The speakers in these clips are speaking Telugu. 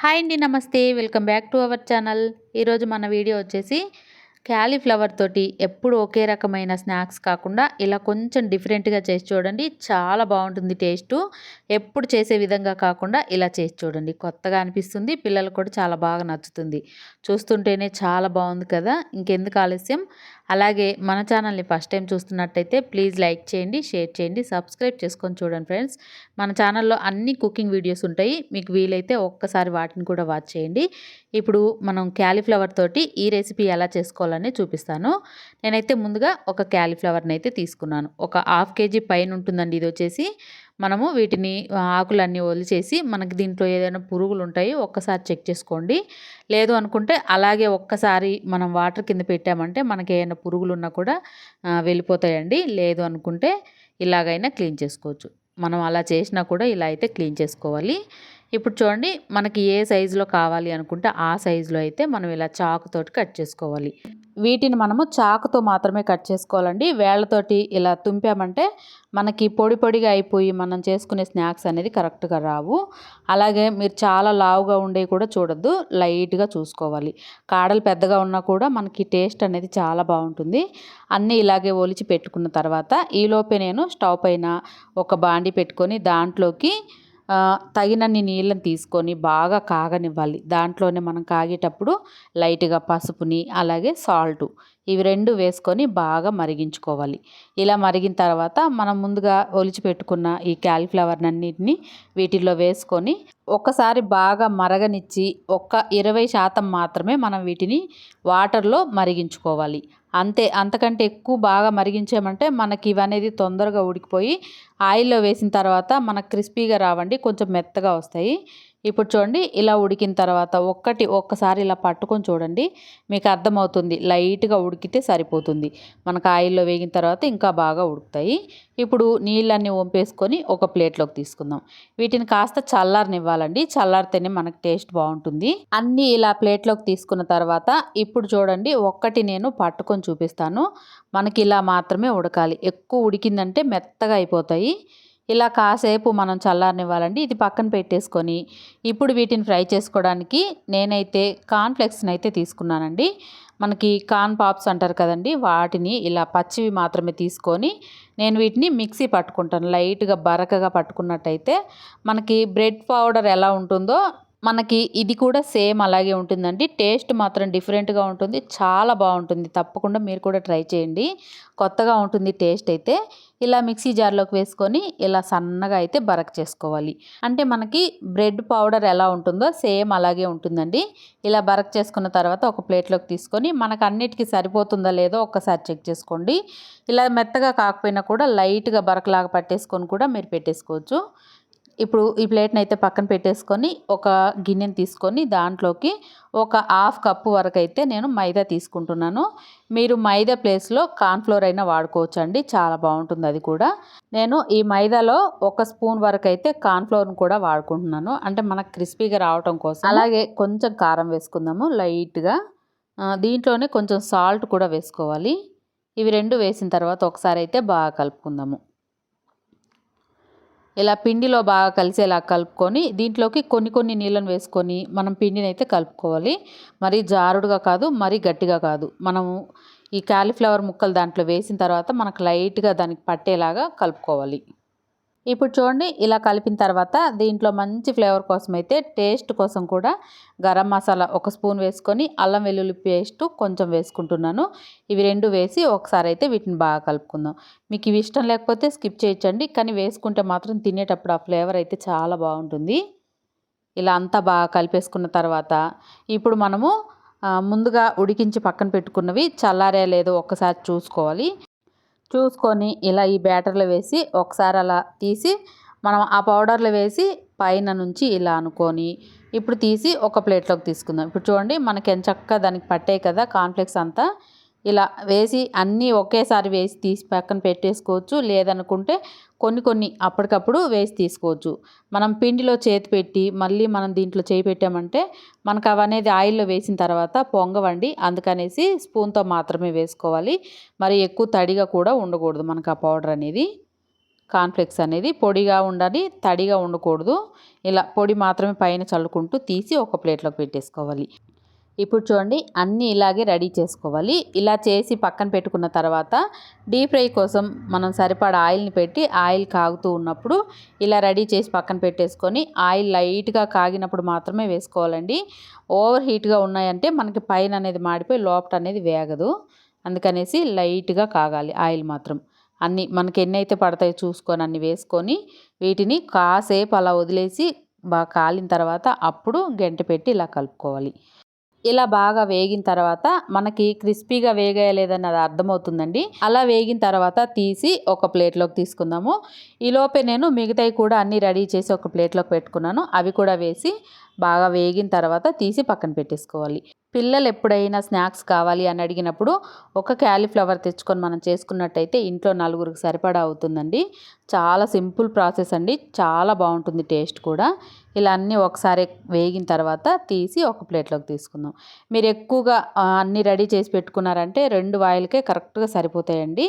హాయ్ అండి నమస్తే. Welcome back to our channel. ఈరోజు మన వీడియో వచ్చేసి క్యాలీఫ్లవర్ తోటి ఎప్పుడు ఒకే రకమైన స్నాక్స్ కాకుండా ఇలా కొంచెం డిఫరెంట్గా చేసి చూడండి. చాలా బాగుంటుంది టేస్ట్. ఎప్పుడు చేసే విధంగా కాకుండా ఇలా చేసి చూడండి. కొత్తగా అనిపిస్తుంది పిల్లలకు కూడా చాలా బాగా నచ్చుతుంది. చూస్తుంటేనే చాలా బాగుంది కదా. ఇంకెందుకు ఆలస్యం? అలాగే మన ఛానల్ని ఫస్ట్ టైం చూస్తున్నట్టయితే ప్లీజ్ లైక్ చేయండి షేర్ చేయండి సబ్స్క్రైబ్ చేసుకొని చూడండి ఫ్రెండ్స్. మన ఛానల్లో అన్ని కుకింగ్ వీడియోస్ ఉంటాయి. మీకు వీలైతే ఒక్కసారి వాటిని కూడా వాచ్ చేయండి. ఇప్పుడు మనం క్యాలీఫ్లవర్ తోటి ఈ రెసిపీ ఎలా చేసుకోవాలని చూపిస్తాను. నేనైతే ముందుగా ఒక క్యాలీఫ్లవర్ని అయితే తీసుకున్నాను. ఒక హాఫ్ కేజీ పైన ఉంటుందండి ఇది వచ్చేసి. మనము వీటిని ఆకులన్నీ వదిలిచేసి మనకి దీంట్లో ఏదైనా పురుగులు ఉంటాయో ఒక్కసారి చెక్ చేసుకోండి. లేదు అనుకుంటే అలాగే ఒక్కసారి మనం వాటర్ కింద పెట్టామంటే మనకి ఏమైనా పురుగులు ఉన్నా కూడా వెళ్ళిపోతాయండి. లేదు అనుకుంటే ఇలాగైనా క్లీన్ చేసుకోవచ్చు. మనం అలా చేసినా కూడా ఇలా అయితే క్లీన్ చేసుకోవాలి. ఇప్పుడు చూడండి మనకి ఏ సైజులో కావాలి అనుకుంటే ఆ సైజులో అయితే మనం ఇలా చాకుతోటి కట్ చేసుకోవాలి. వీటిని మనము చాకుతో మాత్రమే కట్ చేసుకోవాలండి. వేళ్ళతోటి ఇలా తుంపామంటే మనకి పొడి పొడిగా అయిపోయి మనం చేసుకునే స్నాక్స్ అనేది కరెక్ట్గా రావు. అలాగే మీరు చాలా లావుగా ఉండేవి కూడా చూడొద్దు లైట్గా చూసుకోవాలి. కాడలు పెద్దగా ఉన్నా కూడా మనకి టేస్ట్ అనేది చాలా బాగుంటుంది. అన్నీ ఇలాగే ఒలిచి పెట్టుకున్న తర్వాత ఈలోపే నేను స్టవ్ పైన ఒక బాండి పెట్టుకొని దాంట్లోకి తగినన్ని నీళ్ళని తీసుకొని బాగా కాగనివ్వాలి. దాంట్లోనే మనం కాగేటప్పుడు లైట్గా పసుపుని అలాగే సాల్టు ఇవి రెండు వేసుకొని బాగా మరిగించుకోవాలి. ఇలా మరిగిన తర్వాత మనం ముందుగా ఒలిచి పెట్టుకున్న ఈ క్యాలీఫ్లవర్నన్నిటిని వీటిల్లో వేసుకొని ఒక్కసారి బాగా మరగనిచ్చి ఒక్క ఇరవై శాతం మాత్రమే మనం వీటిని వాటర్లో మరిగించుకోవాలి. అంతే అంతకంటే ఎక్కువ బాగా మరిగించామంటే మనకి ఇవనేది తొందరగా ఉడికిపోయి ఆయిల్లో వేసిన తర్వాత మనకు క్రిస్పీగా రావండి కొంచెం మెత్తగా వస్తాయి. ఇప్పుడు చూడండి ఇలా ఉడికిన తర్వాత ఒక్కటి ఒక్కసారి ఇలా పట్టుకొని చూడండి మీకు అర్థమవుతుంది. లైట్గా ఉడికితే సరిపోతుంది. మనకు ఆయిల్లో వేగిన తర్వాత ఇంకా బాగా ఉడుకుతాయి. ఇప్పుడు నీళ్ళన్నీ వంపేసుకొని ఒక ప్లేట్లోకి తీసుకుందాం. వీటిని కాస్త చల్లారనివ్వాలండి. చల్లారితేనే మనకు టేస్ట్ బాగుంటుంది. అన్నీ ఇలా ప్లేట్లోకి తీసుకున్న తర్వాత ఇప్పుడు చూడండి ఒక్కటి నేను పట్టుకొని చూపిస్తాను. మనకి ఇలా మాత్రమే ఉడకాలి. ఎక్కువ ఉడికిందంటే మెత్తగా అయిపోతాయి. ఇలా కాసేపు మనం చల్లారనివ్వాలండి. ఇది పక్కన పెట్టేసుకొని ఇప్పుడు వీటిని ఫ్రై చేసుకోవడానికి నేనైతే కార్న్ఫ్లెక్స్ని అయితే తీసుకున్నానండి. మనకి కార్న్ పాప్స్ అంటారు కదండి వాటిని ఇలా పచ్చివి మాత్రమే తీసుకొని నేను వీటిని మిక్సీ పట్టుకుంటాను. లైట్గా బరకగా పట్టుకున్నట్టయితే మనకి బ్రెడ్ పౌడర్ ఎలా ఉంటుందో మనకి ఇది కూడా సేమ్ అలాగే ఉంటుందండి. టేస్ట్ మాత్రం డిఫరెంట్గా ఉంటుంది. చాలా బాగుంటుంది. తప్పకుండా మీరు కూడా ట్రై చేయండి. కొత్తగా ఉంటుంది టేస్ట్ అయితే ఇలా మిక్సీ జార్లోకి వేసుకొని ఇలా సన్నగా అయితే బరక్ చేసుకోవాలి. అంటే మనకి బ్రెడ్ పౌడర్ ఎలా ఉంటుందో సేమ్ అలాగే ఉంటుందండి. ఇలా బరక్ చేసుకున్న తర్వాత ఒక ప్లేట్లోకి తీసుకొని మనకు అన్నిటికీ సరిపోతుందా లేదో ఒక్కసారి చెక్ చేసుకోండి. ఇలా మెత్తగా కాకపోయినా కూడా లైట్గా బరకలాగా పట్టేసుకొని కూడా మీరు పెట్టేసుకోవచ్చు. ఇప్పుడు ఈ ప్లేట్ని అయితే పక్కన పెట్టేసుకొని ఒక గిన్నెని తీసుకొని దాంట్లోకి ఒక హాఫ్ కప్పు వరకు అయితే నేను మైదా తీసుకుంటున్నాను. మీరు మైదా ప్లేస్లో కార్న్ఫ్లోర్ అయినా వాడుకోవచ్చు అండి చాలా బాగుంటుంది అది కూడా. నేను ఈ మైదాలో ఒక స్పూన్ వరకు అయితే కార్న్ఫ్లోర్ని కూడా వాడుకుంటున్నాను. అంటే మనకు క్రిస్పీగా రావటం కోసం అలాగే కొంచెం కారం వేసుకుందాము లైట్గా. దీంట్లోనే కొంచెం సాల్ట్ కూడా వేసుకోవాలి. ఇవి రెండు వేసిన తర్వాత ఒకసారి అయితే బాగా కలుపుకుందాము. ఇలా పిండిలో బాగా కలిసేలా కలుపుకొని దీంట్లోకి కొన్ని కొన్ని నీళ్ళను వేసుకొని మనం పిండిని అయితే కలుపుకోవాలి. మరీ జారుడుగా కాదు మరీ గట్టిగా కాదు. మనము ఈ కాలీఫ్లవర్ ముక్కలు దాంట్లో వేసిన తర్వాత మనకు లైట్గా దానికి పట్టేలాగా కలుపుకోవాలి. ఇప్పుడు చూడండి ఇలా కలిపిన తర్వాత దీంట్లో మంచి ఫ్లేవర్ కోసం అయితే టేస్ట్ కోసం కూడా గరం మసాలా ఒక స్పూన్ వేసుకొని అల్లం వెల్లుల్లి పేస్ట్ కొంచెం వేసుకుంటున్నాను. ఇవి రెండు వేసి ఒకసారి అయితే వీటిని బాగా కలుపుకుందాం. మీకు ఇవి ఇష్టం లేకపోతే స్కిప్ చేయొచ్చండి కానీ వేసుకుంటే మాత్రం తినేటప్పుడు ఆ ఫ్లేవర్ అయితే చాలా బాగుంటుంది. ఇలా అంతా బాగా కలిపేసుకున్న తర్వాత ఇప్పుడు మనము ముందుగా ఉడికించి పక్కన పెట్టుకున్నవి చల్లారే లేదో ఒక్కసారి చూసుకోవాలి. చూసుకొని ఇలా ఈ బ్యాటర్లో వేసి ఒకసారి అలా తీసి మనం ఆ పౌడర్లో వేసి పైన నుంచి ఇలా అనుకొని ఇప్పుడు తీసి ఒక ప్లేట్లోకి తీసుకుందాం. ఇప్పుడు చూడండి మనకి ఎంచక్క దానికి పట్టాయి కదా కాన్ఫ్లెక్స్ అంతా. ఇలా వేసి అన్నీ ఒకేసారి వేసి తీసి పక్కన పెట్టేసుకోవచ్చు. లేదనుకుంటే కొన్ని కొన్ని అప్పటికప్పుడు వేసి తీసుకోవచ్చు. మనం పిండిలో చేతి పెట్టి మళ్ళీ మనం దీంట్లో చేయి పెట్టామంటే మనకు అవనేది ఆయిల్లో వేసిన తర్వాత పొంగవండి. అందుకనేసి స్పూన్తో మాత్రమే వేసుకోవాలి. మరి ఎక్కువ తడిగా కూడా ఉండకూడదు మనకు ఆ పౌడర్ అనేది. కాన్ఫ్లెక్స్ అనేది పొడిగా ఉండాలి తడిగా ఉండకూడదు. ఇలా పొడి మాత్రమే పైన చల్లుకుంటూ తీసి ఒక ప్లేట్లోకి పెట్టేసుకోవాలి. ఇప్పుడు చూడండి అన్నీ ఇలాగే రెడీ చేసుకోవాలి. ఇలా చేసి పక్కన పెట్టుకున్న తర్వాత డీప్ ఫ్రై కోసం మనం సరిపడా ఆయిల్ని పెట్టి ఆయిల్ కాగుతూ ఉన్నప్పుడు ఇలా రెడీ చేసి పక్కన పెట్టేసుకొని ఆయిల్ లైట్గా కాగినప్పుడు మాత్రమే వేసుకోవాలండి. ఓవర్ హీట్గా ఉన్నాయంటే మనకి పైన అనేది మాడిపోయి లోపట అనేది వేగదు. అందుకనేసి లైట్గా కాగాలి ఆయిల్ మాత్రం. అన్ని మనకి ఎన్ని అయితే పడతాయో చూసుకొని అన్ని వేసుకొని వీటిని కాసేపు అలా వదిలేసి బాగా కాలిన తర్వాత అప్పుడు గంట పెట్టి ఇలా కలుపుకోవాలి. ఇలా బాగా వేగిన తర్వాత మనకి క్రిస్పీగా వేగలేదన్నది అర్థమవుతుందండి. అలా వేగిన తర్వాత తీసి ఒక ప్లేట్లోకి తీసుకుందాము. ఈలోపే నేను మిగతాయి కూడా అన్నీ రెడీ చేసి ఒక ప్లేట్లోకి పెట్టుకున్నాను. అవి కూడా వేసి బాగా వేగిన తర్వాత తీసి పక్కన పెట్టేసుకోవాలి. పిల్లలు ఎప్పుడైనా స్నాక్స్ కావాలి అని అడిగినప్పుడు ఒక క్యాలీఫ్లవర్ తెచ్చుకొని మనం చేసుకున్నట్టయితే ఇంట్లో నలుగురికి సరిపడా అవుతుందండి. చాలా సింపుల్ ప్రాసెస్ అండి. చాలా బాగుంటుంది టేస్ట్ కూడా. ఇలా అన్నీ ఒకసారి వేగిన తర్వాత తీసి ఒక ప్లేట్లోకి తీసుకుందాం. మీరు ఎక్కువగా అన్నీ రెడీ చేసి పెట్టుకున్నారంటే రెండు వాయిల్కే కరెక్ట్గా సరిపోతాయండి.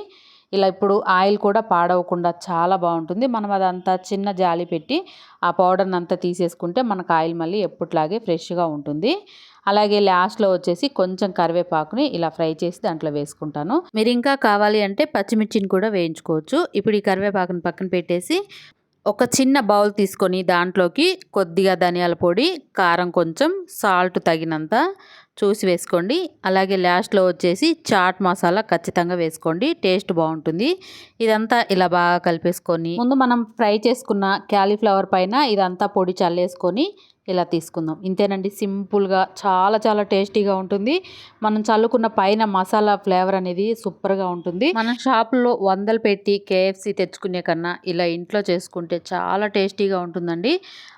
ఇలా ఇప్పుడు ఆయిల్ కూడా పాడవకుండా చాలా బాగుంటుంది. మనం అదంతా చిన్న జాలి పెట్టి ఆ పౌడర్ని అంతా తీసేసుకుంటే మనకు ఆయిల్ మళ్ళీ ఎప్పట్లాగే ఫ్రెష్గా ఉంటుంది. అలాగే లాస్ట్లో వచ్చేసి కొంచెం కరివేపాకుని ఇలా ఫ్రై చేసి దాంట్లో వేసుకుంటాను. మీరు ఇంకా కావాలి అంటే పచ్చిమిర్చిని కూడా వేయించుకోవచ్చు. ఇప్పుడు ఈ కరివేపాకుని పక్కన పెట్టేసి ఒక చిన్న బౌల్ తీసుకొని దాంట్లోకి కొద్దిగా ధనియాల పొడి కారం కొంచెం సాల్ట్ తగినంత చూసి వేసుకోండి. అలాగే లాస్ట్లో వచ్చేసి చాట్ మసాలా ఖచ్చితంగా వేసుకోండి. టేస్ట్ బాగుంటుంది. ఇదంతా ఇలా బాగా కలిపేసుకొని ముందు మనం ఫ్రై చేసుకున్న క్యాలీఫ్లవర్ పైన ఇదంతా పొడి చల్లేసుకొని ఇలా తీసుకుందాం. ఇంతేనండి సింపుల్గా చాలా చాలా టేస్టీగా ఉంటుంది. మనం చల్లుకున్న పైన మసాలా ఫ్లేవర్ అనేది సూపర్గా ఉంటుంది. మనం షాపులో వందలు పెట్టి కేఎఫ్సి తెచ్చుకునే కన్నా ఇలా ఇంట్లో చేసుకుంటే చాలా టేస్టీగా ఉంటుందండి.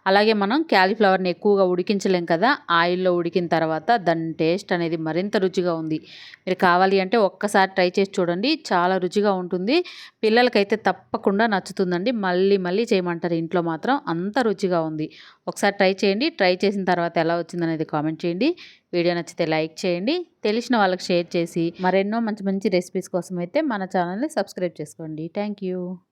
అలాగే మనం క్యాలీఫ్లవర్ని ఎక్కువగా ఉడికించలేం కదా ఆయిల్లో ఉడికిన తర్వాత దాని టేస్ట్ అనేది మరింత రుచిగా ఉంది. మీరు కావాలి అంటే ఒక్కసారి ట్రై చేసి చూడండి చాలా రుచిగా ఉంటుంది. పిల్లలకైతే తప్పకుండా నచ్చుతుందండి. మళ్ళీ మళ్ళీ చేయమంటారు. ఇంట్లో మాత్రం అంత రుచిగా ఉంది. ఒకసారి ట్రై చేయండి. ట్రై చేసిన తర్వాత ఎలా వచ్చిందనేది కామెంట్ చేయండి. వీడియో నచ్చితే లైక్ చేయండి. తెలిసిన వాళ్ళకి షేర్ చేసి మరెన్నో మంచి మంచి రెసిపీస్ కోసం అయితే మన ఛానల్ని సబ్స్క్రైబ్ చేసుకోండి. Thank you.